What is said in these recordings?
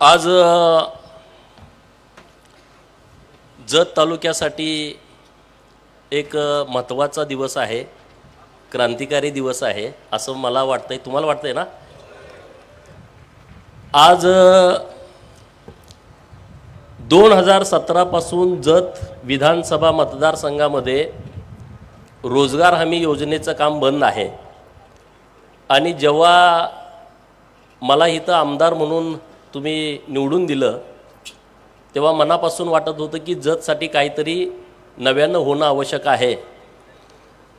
आज जत तालुक्यासाठी एक महत्त्वाचा दिवस आहे क्रांतिकारी दिवस आहे असं मला वाटतं आहे तुम्हाला वाटतं आहे ना? आज दोन हजार सतरापासून जत विधानसभा मतदारसंघामध्ये रोजगार हमी योजनेचं काम बंद आहे. आणि जेव्हा मला इथं आमदार म्हणून तुम्ही निवडून दिलं तेव्हा मनापासून वाटत होतं की जतसाठी काहीतरी नव्यानं होणं आवश्यक आहे.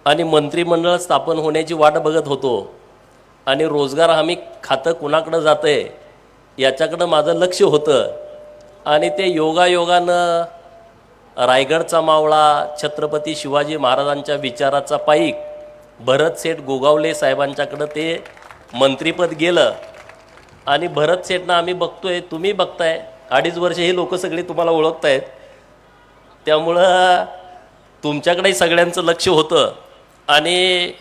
आणि मंत्रिमंडळ स्थापन होण्याची वाट बघत होतो. आणि रोजगार हमी खातं कुणाकडं जातं आहे याच्याकडं माझं लक्ष होतं. आणि ते योगायोगानं रायगडचा मावळा छत्रपती शिवाजी महाराजांच्या विचाराचा पाईक भरत सेठ गोगावले साहेबांच्याकडं ते मंत्रिपद गेलं. आणि भरत सेठना आम्ही बघतोय तुम्ही बघताय. अडीच वर्ष ही लोक सगळी तुम्हाला ओळखतायत. त्यामुळं तुमच्याकडेही सगळ्यांचं लक्ष होतं. आणि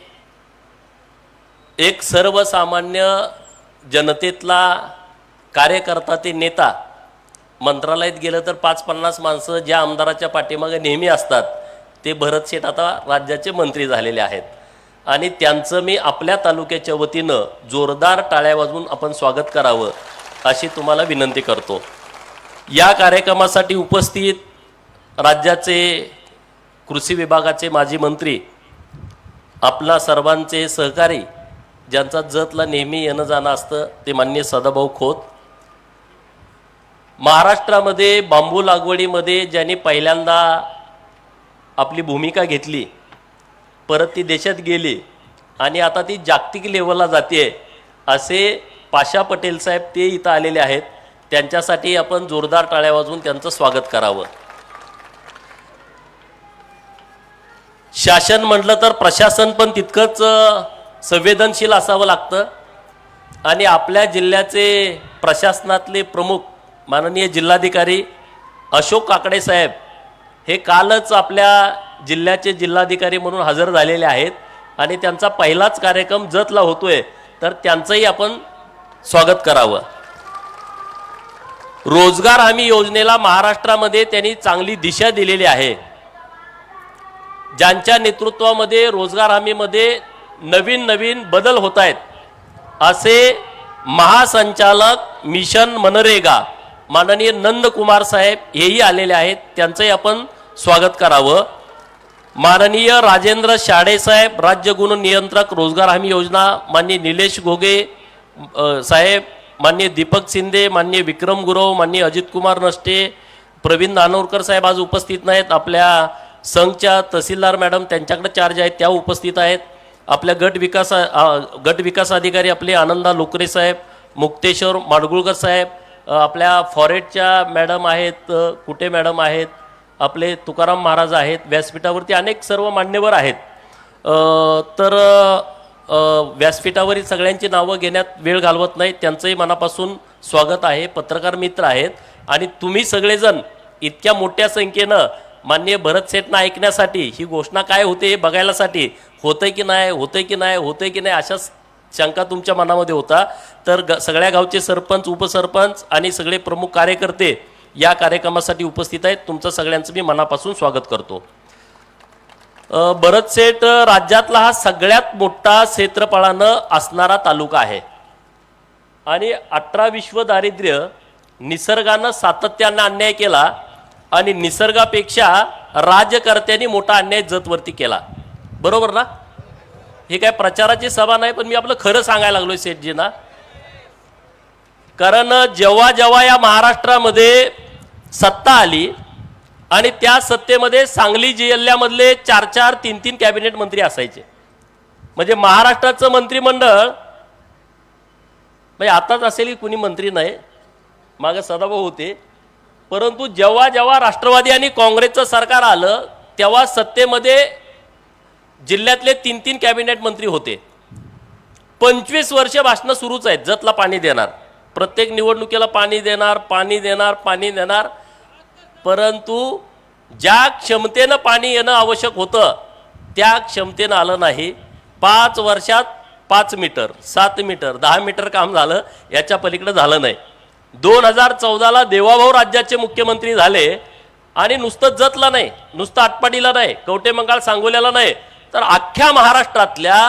एक सर्वसामान्य जनतेतला कार्यकर्ता ते नेता मंत्रालयात गेलं तर पाच पन्नास माणसं ज्या आमदाराच्या पाठीमागे नेहमी असतात ते भरत शेठ आता राज्याचे मंत्री झालेले आहेत. आणि त्यांचं मी आपल्या तालुक्याच्या वतीनं जोरदार टाळ्या वाजवून आपण स्वागत करावं अशी तुम्हाला विनंती करतो. या कार्यक्रमासाठी उपस्थित राज्याचे कृषी विभागाचे माजी मंत्री आपला सर्वांचे सहकारी ज्यांचा जतला नेहमी येणं जाणं असतं ते मान्य सदाभाऊ खोत. महाराष्ट्रामध्ये बांबू लागवडीमध्ये ज्यांनी पहिल्यांदा आपली भूमिका घेतली परत ती देशात गेली आणि आता ती जागतिक लेवलला जाते असे पाशा पटेल साहेब ते इथं आलेले आहेत. त्यांच्यासाठी आपण जोरदार टाळ्या वाजवून त्यांचं स्वागत करावं. शासन म्हटलं तर प्रशासन पण तितकंच संवेदनशील असावं लागतं. आणि आपल्या जिल्ह्याचे प्रशासनातले प्रमुख माननीय जिल्हाधिकारी अशोक काकडे साहेब हे कालच आपल्या जिल्ह्याचे जिल्हाधिकारी म्हणून हजर झालेले आहेत आणि त्यांचा पहिलाच कार्यक्रम जतला होतोय तर त्यांचंही आपण स्वागत करावं. रोजगार हमी योजनेला महाराष्ट्रामध्ये त्यांनी चांगली दिशा दिलेली आहे. ज्यांच्या नेतृत्वामध्ये रोजगार हमीमध्ये नवीन नवीन बदल होत आहेत असे महासंचालक मिशन मनरेगा माननीय नंदकुमार साहेब हेही आलेले आहेत त्यांचंही आपण स्वागत करावं. माननीय राजेंद्र शाडेसाहेब राज्य गुण नियंत्रक रोजगार हमी योजना माननीय निलेश घोगे साहेब माननीय दीपक शिंदे माननीय विक्रम गुरव माननीय अजितकुमार नष्टे प्रवीण नानोरकर साहेब आज उपस्थित नाहीत. आपल्या संघच्या तहसीलदार मॅडम त्यांच्याकडे चार्ज आहेत त्या उपस्थित आहेत. आपल्या गट विकास गट विकास अधिकारी आपले आनंदा लोकरे साहेब मुक्तेश्वर माडगुळकर साहेब आपल्या फॉरेटच्या मॅडम आहेत कुठे मॅडम आहेत आपले तुकाराम महाराज आहेत व्यासपीठावरती अनेक सर्व मान्यवर आहेत. तर व्यासपीठावरील सगळ्यांची नावं घेण्यात वेळ घालवत नाही त्यांचंही मनापासून स्वागत आहे पत्रकार मित्र आहेत. आणि तुम्ही सगळेजण इतक्या मोठ्या संख्येनं माननीय भरत सेठना ऐकण्यासाठी ही घोषणा काय होते हे बघायलासाठी होतंय की नाही होतंय की नाही होतंय की नाही अशा शंका तुमच्या मनामध्ये होता. तर ग सगळ्या गावचे सरपंच उपसरपंच आणि सगळे प्रमुख कार्यकर्ते या कार्यक्रमासाठी उपस्थित आहेत. तुमचं सगळ्यांचं मी मनापासून स्वागत करतो. अ, भरतसेठ राज्यातला हा सगळ्यात मोठा क्षेत्रफळानं असणारा तालुका आहे. आणि अठरा विश्व दारिद्र्य निसर्गानं सातत्यानं अन्याय केला आणि निसर्गापेक्षा राजकर्त्यांनी मोठा अन्याय जतवरती केला. बरोबर ना? हे काय प्रचाराची सभा नाही पण मी आपलं खरं सांगायला लागलो सेठजींना. कारण जेव्हा जेव्हा या महाराष्ट्रामध्ये सत्ता आली आणि त्या सत्तेमध्ये सांगली जिल्ह्यामधले चार चार तीन तीन कॅबिनेट मंत्री असायचे. म्हणजे महाराष्ट्राचं मंत्रिमंडळ म्हणजे आताच असेल की कुणी मंत्री नाही मागं सदाभाऊ होते. परंतु जेव्हा जेव्हा राष्ट्रवादी आणि काँग्रेसचं सरकार आलं तेव्हा सत्तेमध्ये जिल्ह्यातले तीन तीन कॅबिनेट मंत्री होते. पंचवीस वर्ष भाषणं सुरूच आहेत जतला पाणी देणार. प्रत्येक निवडणुकीला पाणी देणार पाणी देणार पाणी देणार. परंतु ज्या क्षमतेनं पाणी येणं आवश्यक होतं त्या क्षमतेनं आलं नाही. पाच वर्षात पाच मीटर सात मीटर दहा मीटर काम झालं याच्या पलीकडे झालं नाही. दोन हजार चौदाला देवाभाऊ राज्याचे मुख्यमंत्री झाले आणि नुसतं जतला नाही नुसतं आटपाडीला नाही कवटे मंगाळ सांगोल्याला नाही. तर अख्ख्या महाराष्ट्रातल्या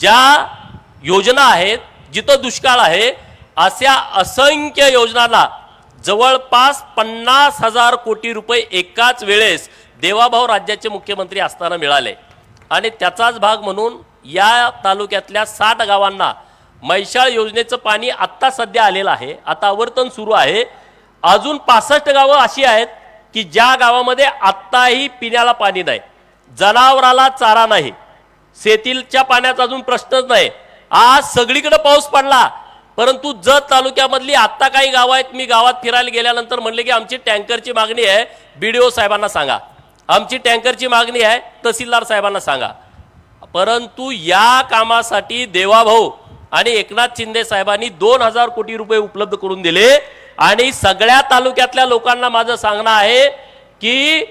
ज्या योजना आहेत जिथं दुष्काळ आहे अशा असंख्य योजनांना जवळपास पन्नास हजार कोटी रुपये एकाच वेळेस देवाभाऊ राज्याचे मुख्यमंत्री असताना मिळाले. आणि त्याचाच भाग म्हणून या तालुक्यातल्या साठ गावांना मैशाळ योजनेचं पाणी आत्ता सध्या आलेलं आहे. आता आवर्तन सुरू आहे. अजून पासष्ट गावं अशी आहेत की ज्या गावामध्ये आत्ताही पिण्याला पाणी नाही. जनावराला चारा नाही. शेतीच्या पाण्याचा अजून प्रश्नच नाही. आज सगळीकडे पाऊस पडला. परंतु जत तालुक्यामधली आत्ता काही गावं आहेत मी गावात फिरायला गेल्यानंतर म्हणले की आमची टँकरची मागणी आहे बी डी ओ साहेबांना सांगा. आमची टँकरची मागणी आहे तहसीलदार साहेबांना सांगा. परंतु या कामासाठी देवाभाऊ आणि एकनाथ शिंदे साहेबांनी दोन हजार कोटी रुपये उपलब्ध करून दिले. आणि सगळ्या तालुक्यातल्या लोकांना माझं सांगणं आहे की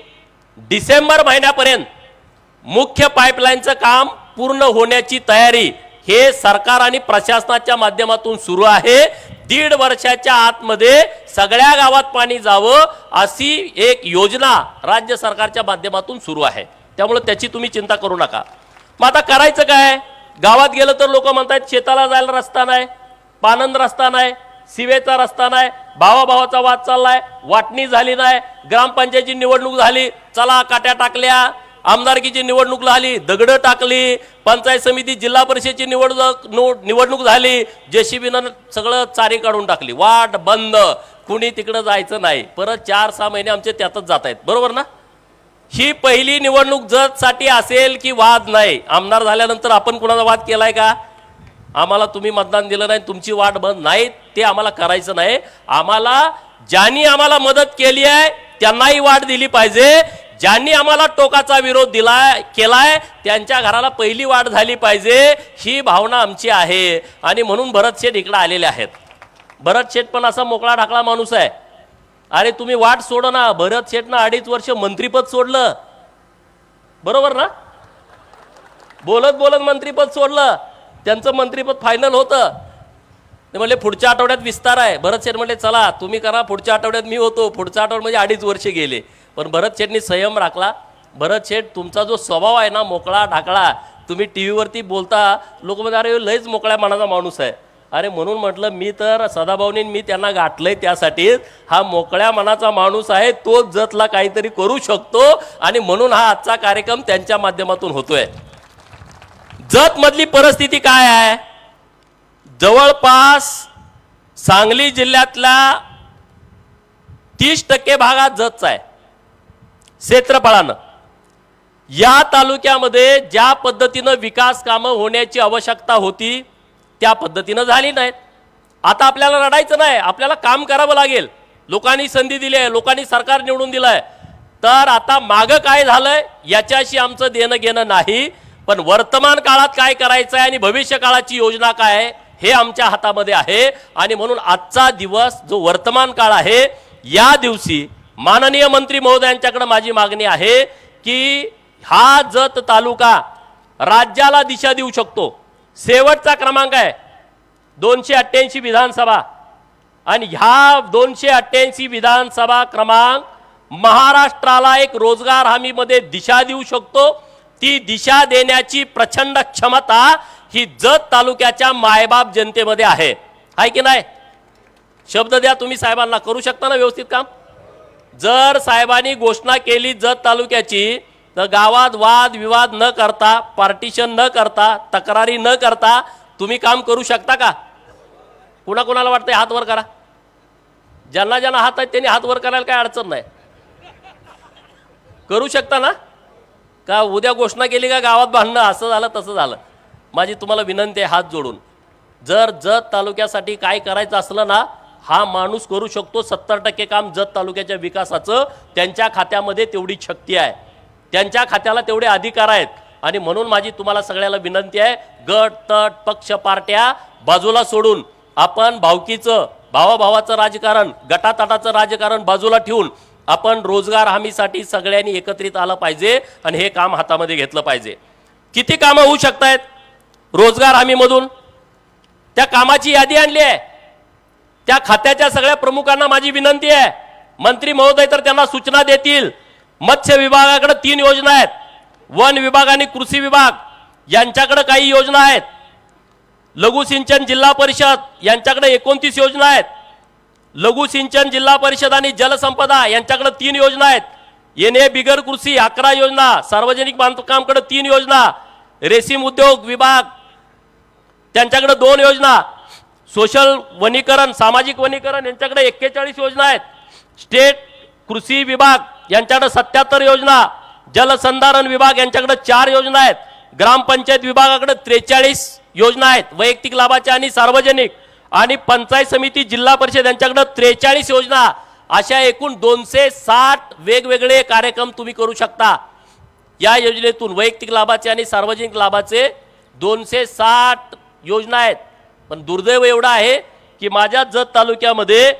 डिसेंबर महिन्यापर्यंत मुख्य पाईपलाईनचं काम पूर्ण होण्याची तयारी हे सरकार आणि प्रशासनाच्या माध्यमातून सुरू आहे. दीड वर्षाच्या आतमध्ये सगळ्या गावात पाणी जावं अशी एक योजना राज्य सरकारच्या माध्यमातून सुरू आहे. त्यामुळे त्याची तुम्ही चिंता करू नका. मग आता करायचं काय? गावात गेलं तर लोक म्हणतात शेताला जायला रस्ता नाही पानंद रस्ता नाही सिवेचा रस्ता नाही भावाभावाचा वाद चाललाय वाटणी झाली नाही ग्रामपंचायतची निवडणूक झाली चला काट्या टाकल्या आमदारकीची निवडणूक झाली दगडं टाकली पंचायत समिती जिल्हा परिषदेची निवडणूक निवडणूक झाली जेसीबीनं सगळं चारी काढून टाकली. वाट बंद. कुणी तिकडं जायचं नाही. परत चार सहा महिने आमचे त्यातच जात आहेत. बरोबर ना? ही पहिली निवडणूक जतसाठी असेल की वाद नाही? आमदार झाल्यानंतर आपण कुणाचा वाद केलाय का? आम्हाला तुम्ही मतदान दिलं नाही तुमची वाट बंद नाही ते आम्हाला करायचं नाही. आम्हाला ज्यांनी आम्हाला मदत केली आहे त्यांनाही वाट दिली पाहिजे. ज्यांनी आम्हाला टोकाचा विरोध दिलाय केलाय त्यांच्या घराला पहिली वाट झाली पाहिजे ही भावना आमची आहे. आणि म्हणून भरत शेठ इकडे आलेले आहेत. भरत शेठ पण असा मोकळा ढाकळा माणूस आहे. अरे तुम्ही वाट सोड ना भरत शेठनं अडीच वर्ष मंत्रीपद सोडलं. बरोबर ना? बोलत बोलत मंत्रीपद सोडलं. त्यांचं मंत्रीपद फायनल होतं. ते म्हणले पुढच्या आठवड्यात विस्तार आहे. भरत शेठ म्हणले चला तुम्ही करा पुढच्या आठवड्यात मी होतो. पुढच्या आठवड्यात म्हणजे अडीच वर्ष गेले. पण भरत शेठनी संयम राखला. भरत शेठ तुमचा जो स्वभाव आहे ना मोकळा ढाकळा तुम्ही टी व्हीवरती बोलता लोक म्हणजे अरे लयच मोकळ्या मनाचा माणूस आहे. अरे म्हणून म्हटलं मी तर सदाभाऊनी मी त्यांना गाठलंय त्यासाठी. हा मोकळ्या मनाचा माणूस आहे तो जतला काहीतरी करू शकतो आणि म्हणून हा आजचा कार्यक्रम त्यांच्या माध्यमातून होतोय. जत मधली परिस्थिती काय आहे? जवळपास सांगली जिल्ह्यातल्या तीस टक्के भागात जतचा आहे. क्षेत्रफळानं. या तालुक्यामध्ये ज्या पद्धतीनं विकास कामं होण्याची आवश्यकता होती त्या पद्धतीनं झाली नाहीत. आता आपल्याला रडायचं नाही आपल्याला काम करावं लागेल. लोकांनी संधी दिली आहे लोकांनी सरकार निवडून दिलं आहे तर आता मागं काय झालंय याच्याशी आमचं देणं घेणं नाही. पण वर्तमान काळात काय करायचं आहे आणि भविष्य काळाची योजना काय आहे हे आमच्या हातामध्ये आहे. आणि म्हणून आजचा दिवस जो वर्तमान काळ आहे या दिवशी माननीय मंत्री महोदयांच्याकडे माझी मागणी आहे की हा जत तालुका राज्याला दिशा देऊ शकतो. शेवटचा क्रमांक आहे दोनशे अठ्ठ्याऐंशी विधानसभा. आणि ह्या दोनशे अठ्ठ्याऐंशी विधानसभा क्रमांक महाराष्ट्राला एक रोजगार हमीमध्ये दिशा देऊ शकतो. ती दिशा देण्याची प्रचंड क्षमता ही जत तालुक्याच्या मायबाप जनतेमध्ये आहे. आहे की नाही? शब्द द्या तुम्ही साहेबांना करू शकता ना व्यवस्थित काम? जर साहेबांनी घोषणा केली जत तालुक्याची तर गावात वाद विवाद न करता पार्टिशन न करता तक्रारी न करता तुम्ही काम करू शकता का? कुणा कुणाला वाटतंय हात वर करा. ज्यांना ज्यांना हात आहेत त्यांनी हात वर करायला काय अडचण नाही. करू शकता ना? का उद्या घोषणा केली का गावात भांडणं असं झालं तसं झालं. माझी तुम्हाला विनंती आहे हात जोडून. जर जत तालुक्यासाठी काय करायचं असलं ना हा माणूस करू शकतो सत्तर टक्के काम जत तालुक्याच्या विकासाचं. त्यांच्या खात्यामध्ये तेवढी शक्ती आहे. त्यांच्या खात्याला तेवढे अधिकार आहेत. आणि म्हणून माझी तुम्हाला सगळ्याला विनंती आहे गट तट पक्ष पार्ट्या बाजूला सोडून आपण भावकीचं भावाभावाचं राजकारण गटातटाचं राजकारण बाजूला ठेवून आपण रोजगार हमीसाठी सगळ्यांनी एकत्रित आलं पाहिजे आणि हे काम हातामध्ये घेतलं पाहिजे. किती कामं होऊ शकतायत रोजगार हमीमधून? त्या कामाची यादी आणली आहे. त्या खात्याच्या सगळ्या प्रमुखांना माझी विनंती आहे. मंत्री महोदय तर त्यांना सूचना देतील. मत्स्य विभागाकडे तीन योजना आहेत. वन विभाग आणि कृषी विभाग यांच्याकडे काही योजना आहेत. लघु सिंचन जिल्हा परिषद यांच्याकडे एकोणतीस योजना आहेत. लघु सिंचन जिल्हा परिषद आणि जलसंपदा यांच्याकडे तीन योजना आहेत. एन ए बिगर कृषी अकरा योजना सार्वजनिक बांधकामकडे तीन योजना रेशीम उद्योग विभाग त्यांच्याकडे दोन योजना सोशल वनीकरण सामाजिक वनीकरण यांच्याकडे एक्केचाळीस योजना आहेत. स्टेट कृषी विभाग यांच्याकडे सत्याहत्तर योजना जलसंधारण विभाग यांच्याकडे चार योजना आहेत. ग्रामपंचायत विभागाकडे त्रेचाळीस योजना आहेत. वैयक्तिक लाभाच्या आणि सार्वजनिक. आणि पंचायत समिती जिल्हा परिषद यांच्याकडे त्रेचाळीस योजना. अशा एकूण दोनशे साठ वेगवेगळे कार्यक्रम तुम्ही करू शकता. या योजनेतून वैयक्तिक लाभाचे आणि सार्वजनिक लाभाचे दोनशे साठ योजना आहेत. पण दुर्दैव एवढं आहे की माझ्या जत तालुक्यामध्ये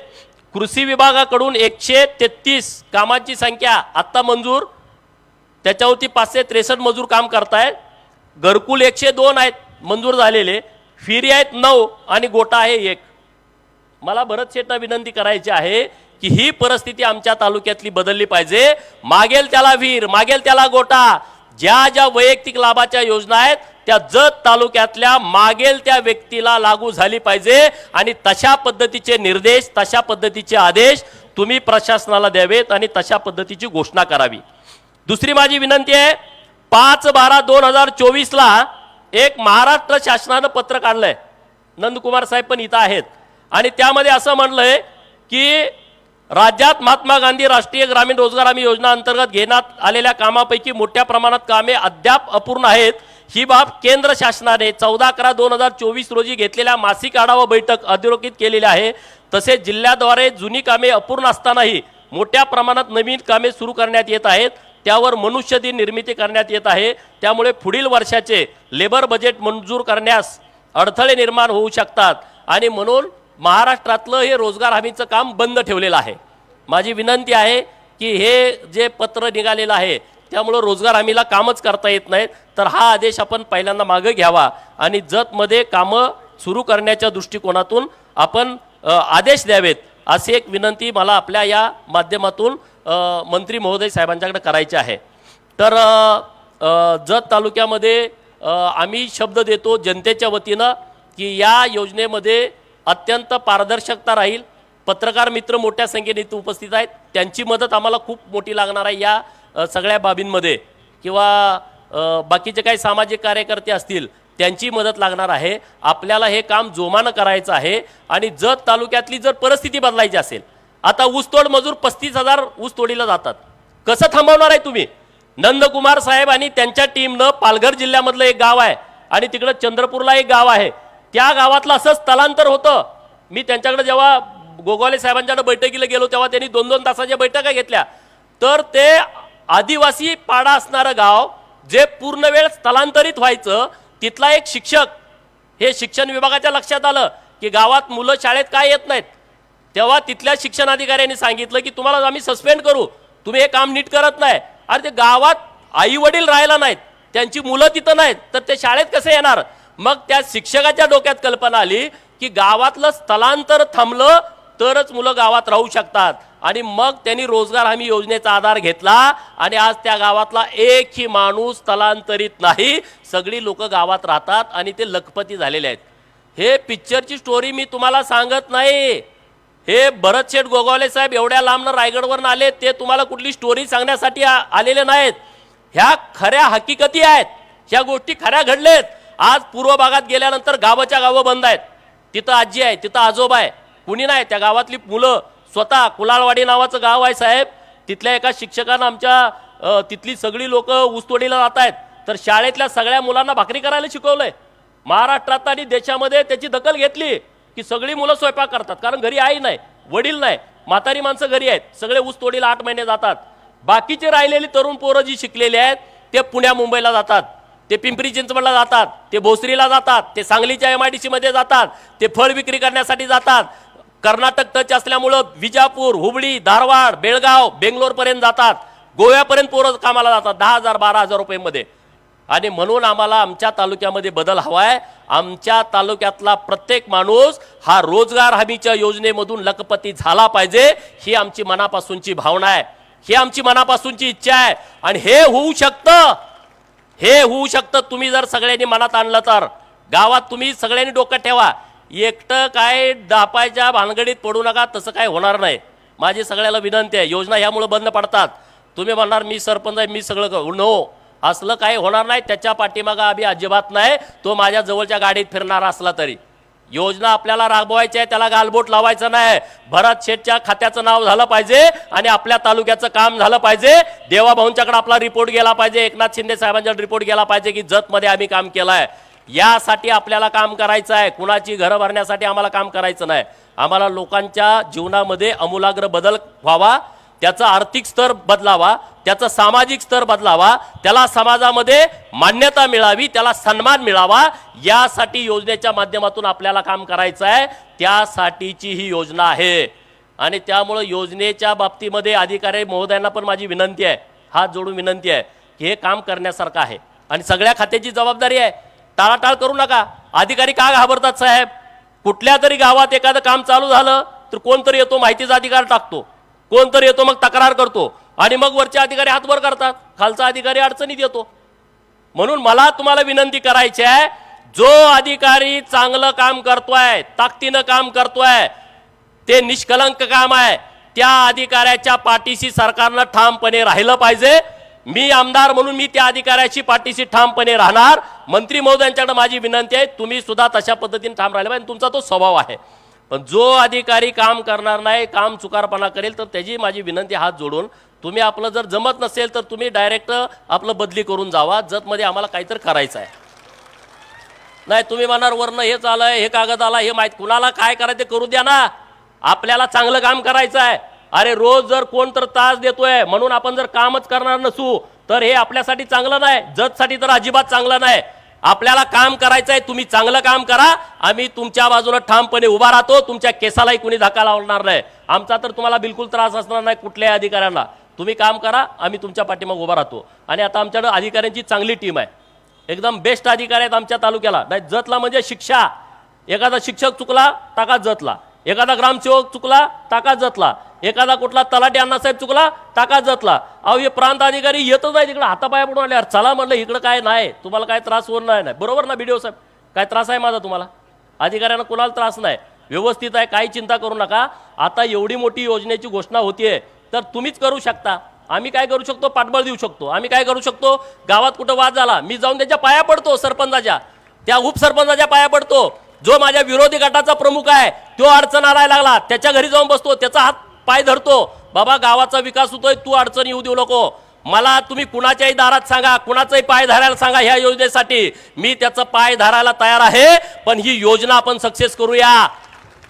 कृषी विभागाकडून एकशे तेहतीस कामांची संख्या आत्ता मंजूर. त्याच्यावरती पाचशे त्रेसष्ट मजूर काम करतायत. घरकुल एकशे दोन आहेत मंजूर झालेले. फिरी आहेत नऊ आणि गोटा आहे एक. मला भरत शेटना विनंती करायची आहे की ही परिस्थिती आमच्या तालुक्यातली बदलली पाहिजे. मागेल त्याला वीर मागेल त्याला गोटा. ज्या ज्या वैयक्तिक लाभाच्या योजना आहेत त्या जत तालुक्यातल्या मागेल त्या व्यक्तीला लागू झाली पाहिजे. आणि तशा पद्धतीचे निर्देश तशा पद्धतीचे आदेश तुम्ही प्रशासनाला द्यावेत आणि तशा पद्धतीची घोषणा करावी. दुसरी माझी विनंती आहे पाच बारा दोन हजार चोवीसला एक महाराष्ट्र शासनानं पत्र काढलंय. नंदकुमार साहेब पण इथं आहेत. आणि त्यामध्ये असं म्हणलंय की राज्यात महात्मा गांधी राष्ट्रीय ग्रामीण रोजगार हमी योजना अंतर्गत घेण्यात आलेल्या कामापैकी मोठ्या प्रमाणात कामे अद्याप अपूर्ण आहेत. ही बाब केंद्र शासनाने चौदा अकरा दोन हजार चोवीस रोजी घेतलेल्या मासिक आढावा बैठक अधोरेखित केलेली आहे. तसेच जिल्ह्याद्वारे जुनी कामे अपूर्ण असतानाही मोठ्या प्रमाणात नवीन कामे सुरू करण्यात येत आहेत. त्यावर मनुष्य दिन निर्मिती करण्यात येत आहे. त्यामुळे पुढील वर्षाचे लेबर बजेट मंजूर करण्यास अडथळे निर्माण होऊ शकतात. आणि म्हणून महाराष्ट्रातलं हे रोजगार हमीचं काम बंद ठेवलेलं आहे. माझी विनंती आहे की हे जे पत्र निघालेलं आहे त्यामुळं रोजगार हमीला कामच करता येत नाहीत. तर हा आदेश आपण पहिल्यांदा मागं घ्यावा आणि जतमध्ये कामं सुरू करण्याच्या दृष्टिकोनातून आपण आदेश द्यावेत अशी एक विनंती मला आपल्या या माध्यमातून मंत्री महोदय साहेबांच्याकडे करायची आहे. तर जत तालुक्यामध्ये आम्ही शब्द देतो जनतेच्या वतीनं की या योजनेमध्ये अत्यंत पारदर्शकता राहील. पत्रकार मित्र मोठ्या संख्येने इथे उपस्थित आहेत. त्यांची मदत आम्हाला खूप मोठी लागणार आहे या सगळ्या बाबींमध्ये. किंवा बाकीचे काही सामाजिक कार्यकर्ते असतील त्यांची मदत लागणार आहे. आपल्याला हे काम जोमानं करायचं आहे. आणि जत तालुक्यातली जर परिस्थिती बदलायची असेल आता ऊसतोड मजूर पस्तीस हजार ऊसतोडीला जातात. कसं थांबवणार आहे तुम्ही? नंदकुमार साहेब आणि त्यांच्या टीमनं पालघर जिल्ह्यामधलं एक गाव आहे आणि तिकडं चंद्रपूरला एक गाव आहे. त्या गावातलं असं स्थलांतर होतं. मी त्यांच्याकडे जेव्हा गोगवाले साहेबांच्याकडे बैठकीला गेलो तेव्हा त्यांनी दोन दोन तासाच्या बैठका घेतल्या. तर ते आदिवासी पाडा असणारं गाव जे पूर्ण वेळ स्थलांतरित व्हायचं तिथला एक शिक्षक हे शिक्षण विभागाच्या लक्षात आलं की गावात मुलं शाळेत काय येत नाहीत? तेव्हा तिथल्या शिक्षणाधिकाऱ्यांनी सांगितलं की तुम्हाला आम्ही सस्पेंड करू. तुम्ही हे काम नीट करत नाही. अरे ते गावात आई वडील राहायला नाहीत. त्यांची मुलं तिथं नाहीत. तर ते शाळेत कसे येणार? मग त्या शिक्षकाच्या डोक्यात कल्पना आली की गावातलं स्थलांतर थांबलं तरच मुलं गावात राहू शकतात. आणि मग त्यांनी रोजगार हमी योजनेचा आधार घेतला आणि आज त्या गावातला एकही माणूस स्थलांतरित नाही. सगळी लोक गावात राहतात आणि ते लखपती झालेले आहेत. हे पिक्चरची स्टोरी मी तुम्हाला सांगत नाही. हे भरत शेठ गोगावले साहेब एवढ्या लांबनं रायगडवरून आले ते तुम्हाला कुठली स्टोरी सांगण्यासाठी आलेले नाहीत. ह्या खऱ्या हकीकती आहेत. ह्या गोष्टी खऱ्या घडलेत. आज पूर्व भागात गेल्यानंतर गावाच्या गावं बंद आहेत. तिथं आजी आहे तिथं आजोबा आहे कुणी नाही. त्या गावातली मुलं स्वतः कुलाळवाडी नावाचं गाव आहे साहेब. तिथल्या एका शिक्षकानं आमच्या तिथली सगळी लोक ऊसतोडीला जात आहेत. तर शाळेतल्या सगळ्या मुलांना भाकरी करायला शिकवलंय. महाराष्ट्रात आणि देशामध्ये त्याची दखल घेतली की सगळी मुलं स्वयंपाक करतात. कारण घरी आई नाही वडील नाही म्हातारी माणसं घरी आहेत. सगळे ऊसतोडीला आठ महिने जातात. बाकीचे राहिलेली तरुण पोरं जी शिकलेली आहेत ते पुण्या मुंबईला जातात. ते पिंपरी चिंचवडला जातात ते भोसरीला जातात ते सांगलीच्या एम आय डी सीमध्ये जातात ते फळ विक्री करण्यासाठी जातात. कर्नाटक टच असल्यामुळं विजापूर हुबळी धारवाड बेळगाव बेंगलोरपर्यंत जातात. गोव्यापर्यंत पोरं कामाला जातात दहा हजार बारा हजार रुपयेमध्ये. आणि म्हणून आम्हाला आमच्या तालुक्यामध्ये बदल हवा आहे आमच्या तालुक्यातला प्रत्येक माणूस हा रोजगार हमीच्या योजनेमधून लखपती झाला पाहिजे ही आमची मनापासूनची भावना आहे. ही आमची मनापासूनची इच्छा आहे. आणि हे होऊ शकतं हे होऊ शकतं तुम्ही जर सगळ्यांनी मनात आणलं तर. गावात तुम्ही सगळ्यांनी डोकं ठेवा. एकटं काय दापायच्या भानगडीत पडू नका तसं काय होणार नाही. माझी सगळ्याला विनंती आहे योजना ह्यामुळं बंद पडतात. तुम्ही म्हणणार मी सरपंच आहे मी सगळं नो असलं काही होणार नाही त्याच्या पाठीमागा आम्ही अजिबात नाही. तो माझ्या जवळच्या गाडीत फिरणार असला तरी. योजना आपल्याला राबवायची आहे त्याला गालबोट लावायचं नाही. भरत शेठच्या खात्याचं नाव झालं पाहिजे आणि आपल्या तालुक्याचं काम झालं पाहिजे. देवाभाऊंच्याकडे आपला रिपोर्ट गेला पाहिजे. एकनाथ शिंदे साहेबांच्याकडे रिपोर्ट गेला पाहिजे की जतमध्ये आम्ही काम केलं आहे यासाठी आपल्याला काम करायचं आहे. कुणाची घरं भरण्यासाठी आम्हाला काम करायचं नाही. आम्हाला लोकांच्या जीवनामध्ये अमूलाग्र बदल व्हावा. त्याचा आर्थिक स्तर बदलावा त्याचा सामाजिक स्तर बदलावा त्याला समाजामध्ये मान्यता मिळावी त्याला सन्मान मिळावा यासाठी योजनेच्या माध्यमातून आपल्याला काम करायचं आहे त्यासाठीची ही योजना आहे. आणि त्यामुळं योजनेच्या बाबतीमध्ये अधिकारी महोदयांना पण माझी विनंती आहे. हात जोडून विनंती आहे की हे काम करण्यासारखं आहे. आणि सगळ्या खात्याची जबाबदारी आहे. टाळाटाळ करू नका. अधिकारी का घाबरतात साहेब? कुठल्या तरी गावात एखादं काम चालू झालं तर कोणतरी येतो माहितीचा अधिकार टाकतो. कोणतरी येतो मग तक्रार करतो. आणि मग वरचे अधिकारी हातवर करतात. खालचा अधिकारी अडचणीत येतो. म्हणून मला तुम्हाला विनंती करायची आहे जो अधिकारी चांगलं काम करतोय ताकदीनं काम करतोय ते निष्कलंक काम आहे त्या अधिकाऱ्याच्या पाठीशी सरकारनं ठामपणे राहिलं पाहिजे. मी आमदार म्हणून मी त्या अधिकाऱ्याची पाठीशी ठामपणे राहणार. मंत्री महोदयांच्याकडे माझी विनंती आहे तुम्ही सुद्धा तशा पद्धतीने ठाम राहिले पाहिजे. तुमचा तो स्वभाव आहे. पण जो अधिकारी काम करणार नाही काम चुकारपणा करेल तर त्याची माझी विनंती हात जोडून तुम्ही आपलं जर जमत नसेल तर तुम्ही डायरेक्ट आपलं बदली करून जावा जतमध्ये आम्हाला काहीतरी करायचं आहे. नाही तुम्ही म्हणणार वरनं हे आलंय हे कागद आला हे माहीत कुणाला काय करायचं ते करू द्या ना. आपल्याला चांगलं काम करायचं आहे. अरे रोज जर कोण तर तास देतोय म्हणून आपण जर कामच करणार नसू तर हे आपल्यासाठी चांगलं नाही जतसाठी तर अजिबात चांगलं नाही. आपल्याला काम करायचं आहे तुम्ही चांगलं काम करा. आम्ही तुमच्या बाजूला ठामपणे उभा राहतो तुमच्या केसालाही कुणी धक्का लावणार नाही. आमचा तर तुम्हाला बिलकुल त्रास असणार नाही कुठल्याही अधिकाऱ्यांना. तुम्ही काम करा आम्ही तुमच्या पाठीमाग उभा राहतो. आणि आता आमच्याकडे अधिकाऱ्यांची चांगली टीम आहे. एकदम बेस्ट अधिकारी आहेत आमच्या तालुक्याला. नाही जतला म्हणजे शिक्षा. एखादा शिक्षक चुकला टाका जतला. एखादा ग्रामसेवक चुकला टाका जतला. एखादा कुठला तलाठी अण्णासाहेब चुकला टाका जतला. अहो हे प्रांत अधिकारी येतच नाही तिकडे हातापाया पडून आले. यार चला म्हणलं इकडं काय नाही. तुम्हाला काय त्रास होणार नाही बरोबर ना बीडीओ साहेब? काय त्रास आहे माझा तुम्हाला? अधिकाऱ्यांना कुणाला त्रास नाही. व्यवस्थित आहे काही चिंता करू नका. आता एवढी मोठी योजनेची घोषणा होतीये तर तुम्हीच करू शकता. आम्ही काय करू शकतो? पाठबळ देऊ शकतो. आम्ही काय करू शकतो? गावात कुठं वाद झाला मी जाऊन त्याच्या पाया पडतो सरपंचाच्या. त्या उपसरपंचाच्या पाया पडतो. जो माझ्या विरोधी गटाचा प्रमुख आहे तो अडचण आणायला लागला. त्याच्या घरी जाऊन बसतो. त्याचा हात पाय धरतो. बाबा गावाचा विकास होतोय तू अडचण येऊ देऊ नको. मला तुम्ही कुणाच्याही दारात सांगा कुणाचाही पाय धरायला सांगा ह्या योजनेसाठी. मी त्याचं पाय धरायला तयार आहे पण ही योजना आपण सक्सेस करूया.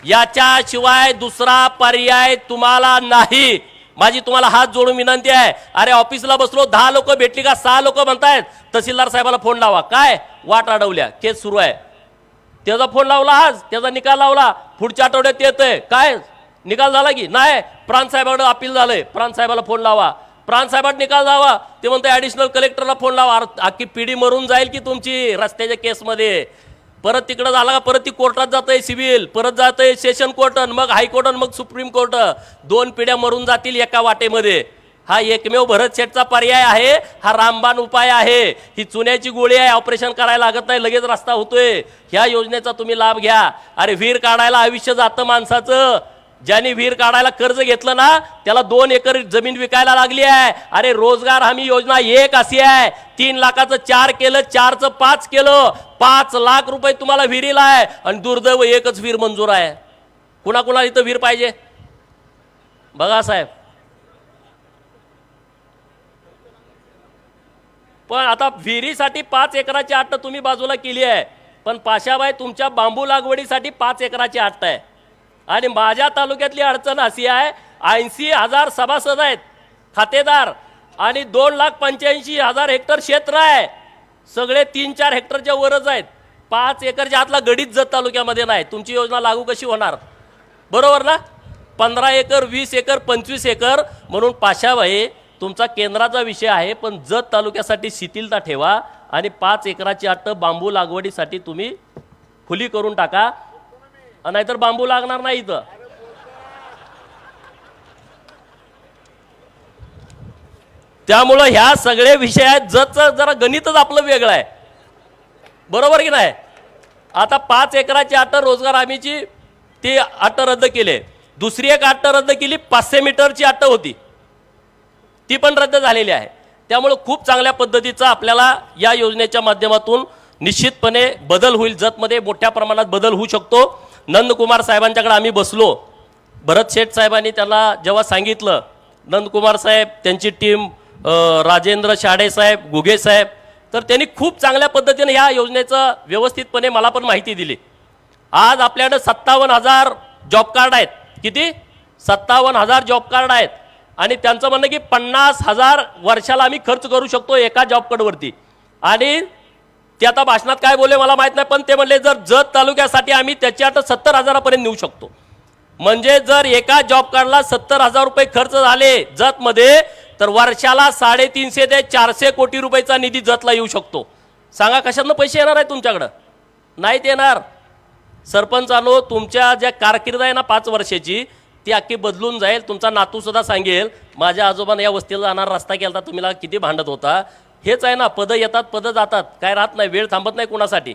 याच्याशिवाय दुसरा पर्याय तुम्हाला नाही. माझी तुम्हाला हात जोडून विनंती आहे. अरे ऑफिसला बसलो दहा लोक भेटली का सहा लोक म्हणतायत. तहसीलदार साहेबाला फोन लावा. काय? वाट अडवल्या. केस सुरू आहे. त्याचा फोन लावला आज त्याचा निकाल लावला. पुढच्या आठवड्यात येतंय. काय? निकाल झाला की? नाही. प्रांतसाहेबाकडं अपील झालंय. प्रांत फोन लावा. प्रांत निकाल जावा. ते म्हणते ॲडिशनल कलेक्टरला फोन लावा. अख्खी पिढी मरून जाईल की तुमची रस्त्याच्या केसमध्ये? परत तिकडं झाला का? परत ती कोर्टात जातंय सिव्हिल. परत जातंय सेशन कोर्ट मग हायकोर्ट मग सुप्रीम कोर्ट. दोन पिढ्या मरून जातील एका वाटेमध्ये. हा एकमेव भरत शेठचा पर्याय आहे. हा रामबाण उपाय आहे. ही चुन्याची गोळी आहे. ऑपरेशन करायला लागत नाही. लगेच रस्ता होतोय. ह्या योजनेचा तुम्ही लाभ घ्या. अरे विहीर काढायला आयुष्य जातं माणसाचं. ज्यांनी विहीर काढायला कर्ज घेतलं ना त्याला दोन एकर जमीन विकायला लागली आहे. अरे रोजगार हमी योजना एक अशी आहे. तीन लाखाचं चार केलं चारचं पाच केलं. पाच लाख रुपये तुम्हाला विहिरीला आहे. आणि दुर्दैव एकच विहीर मंजूर आहे. कुणाकुणाला इथं विहीर पाहिजे? बघा साहेब. पण आता विहिरीसाठी पाच एकराची अट्ट तुम्ही बाजूला केली आहे. पण पाशाबाई तुमच्या बांबू लागवडीसाठी पाच एकराची अट्ट आहे. आणि माझ्या तालुक्यातली अडचण अशी आहे ऐंशी हजार सभासद आहेत खातेदार आणि दोन लाख पंच्याऐंशी हजार हेक्टर क्षेत्र आहे. सगळे तीन चार हेक्टरच्या वरच आहेत. पाच एकरच्या आतला गडीत जत तालुक्यामध्ये नाही. तुमची योजना लागू कशी होणार? बरोबर ना? पंधरा एकर वीस एकर पंचवीस एकर म्हणून पाशाबाई तुमचा केंद्राचा विषय आहे पण जत तालुक्यासाठी शिथिलता ठेवा आणि पाच एकराची अट्ट बांबू लागवडीसाठी तुम्ही खुली करून टाका. नाहीतर बांबू लागणार नाही इथं. त्यामुळं ह्या सगळे विषय आहेत जतचं जरा गणितच आपलं वेगळं आहे. बरोबर की नाही? आता पाच एकराची अट रोजगार हमीची ती अट रद्द केली. आहे. दुसरी एक अट रद्द केली पाचशे मीटरची अट होती. ती पण रद्द झालेली आहे. त्यामुळं खूप चांगल्या पद्धतीचा आपल्याला या योजनेच्या माध्यमातून निश्चितपणे बदल होईल. जतमध्ये मोठ्या प्रमाणात बदल होऊ शकतो. नंदकुमार साहेबांच्याकडे आम्ही बसलो. भरत शेठ साहेबांनी त्याला जेव्हा सांगितलं नंदकुमार साहेब त्यांची टीम राजेंद्र शाडे साहेब साहेब तर त्यांनी खूप चांगल्या पद्धतीने या योजनेचं व्यवस्थितपणे मला पण माहिती दिली. आज आपल्याकडं सत्तावन्न हजार जॉब कार्ड आहेत. किती? सत्तावन्न हजार जॉब कार्ड आहेत. आणि त्यांचं म्हणणं की पन्नास हजार वर्षाला आम्ही खर्च करू शकतो एका जॉब कार्डवरती आणि ते आता भाषणात काय बोलले मला माहीत नाही पण ते म्हणले जर जत तालुक्यासाठी आम्ही त्याची आता सत्तर हजारापर्यंत नेऊ शकतो. म्हणजे जर एका जॉब कार्डला सत्तर हजार रुपये खर्च झाले जतमध्ये तर वर्षाला साडेतीनशे ते चारशे कोटी रुपयाचा निधी जतला येऊ शकतो. सांगा कशातनं पैसे येणार आहे तुमच्याकडं? नाहीत येणार. सरपंचानो तुमच्या ज्या कारकिर्द आहे ना पाच वर्षाची ती अख्खी बदलून जाईल. तुमचा नातूसुद्धा सांगेल माझ्या आजोबाने या वस्तीला जाणारा रस्ता केला तुम्हीला किती भांडत होता. हेच आहे ना पदं येतात पदं जातात. काय राहत नाही वेळ थांबत नाही कोणासाठी.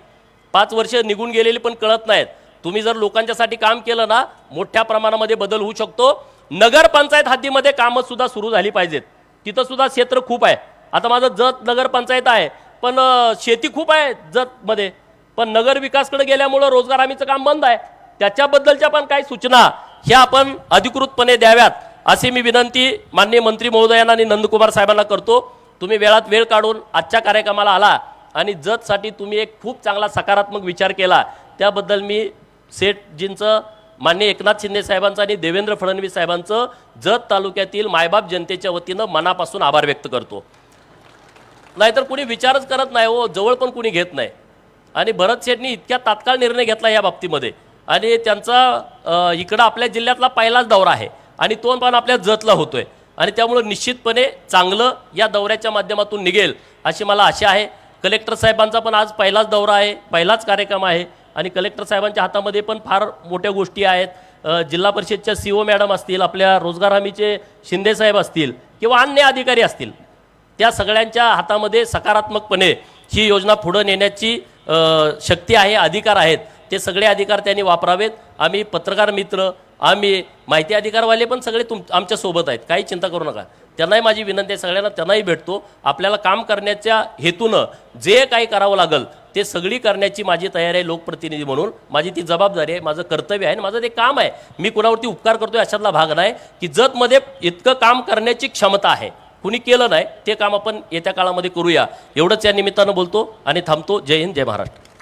पाच वर्ष निघून गेलेली पण कळत नाहीत. तुम्ही जर लोकांच्यासाठी काम केलं ना मोठ्या प्रमाणामध्ये बदल होऊ शकतो. नगरपंचायत हद्दीमध्ये कामं सुद्धा सुरू झाली पाहिजेत. तिथं सुद्धा क्षेत्र खूप आहे. आता माझं जत नगरपंचायत आहे पण शेती खूप आहे जतमध्ये. पण नगर विकासकडे गेल्यामुळं रोजगार हमीचं काम बंद आहे. त्याच्याबद्दलच्या पण काही सूचना ह्या आपण अधिकृतपणे द्याव्यात अशी मी विनंती माननीय मंत्री महोदयांना आणि नंदकुमार साहेबांना करतो. तुम्ही वेळात वेळ काढून आजच्या कार्यक्रमाला आला आणि जतसाठी तुम्ही एक खूप चांगला सकारात्मक विचार केला. त्याबद्दल मी सेठजींचं माननीय एकनाथ शिंदे साहेबांचं आणि देवेंद्र फडणवीस साहेबांचं जत तालुक्यातील मायबाप जनतेच्या वतीनं मनापासून आभार व्यक्त करतो. नाहीतर कुणी विचारच करत नाही हो जवळ पण कुणी घेत नाही. आणि भरत शेठनी इतक्या तात्काळ निर्णय घेतला या बाबतीमध्ये. आणि त्यांचा इकडं आपल्या जिल्ह्यातला पहिलाच दौरा आहे. आणि तो पण आपल्या जतला होतोय. आणि त्यामुळं निश्चितपणे चांगलं या दौऱ्याच्या माध्यमातून निघेल अशी मला आशा आहे. कलेक्टर साहेबांचा पण आज पहिलाच दौरा आहे पहिलाच कार्यक्रम आहे. आणि कलेक्टर साहेबांच्या हातामध्ये पण फार मोठ्या गोष्टी आहेत. जिल्हा परिषदच्या सी ओ मॅडम असतील आपल्या रोजगार हमीचे शिंदे साहेब असतील किंवा अन्य अधिकारी असतील त्या सगळ्यांच्या हातामध्ये सकारात्मकपणे ही योजना पुढं नेण्याची शक्ती आहे अधिकार आहेत. ते सगळे अधिकार त्यांनी वापरावेत. आम्ही पत्रकार मित्र आम्ही माहिती अधिकारवाले पण सगळे तुम आमच्यासोबत आहेत. काही चिंता करू नका. त्यांनाही माझी विनंती आहे सगळ्यांना त्यांनाही भेटतो. आपल्याला काम करण्याच्या हेतूनं जे काही करावं लागेल ते सगळी करण्याची माझी तयारी आहे लोकप्रतिनिधी म्हणून. माझी ती जबाबदारी आहे माझं कर्तव्य आहे आणि माझं ते काम आहे. मी कुणावरती उपकार करतोय अशातला भाग नाही की जतमध्ये इतकं काम करण्याची क्षमता आहे. कुणी केलं नाही ते काम आपण येत्या काळामध्ये करूया. एवढंच या निमित्तानं बोलतो आणि थांबतो. जय हिंद जय महाराष्ट्र.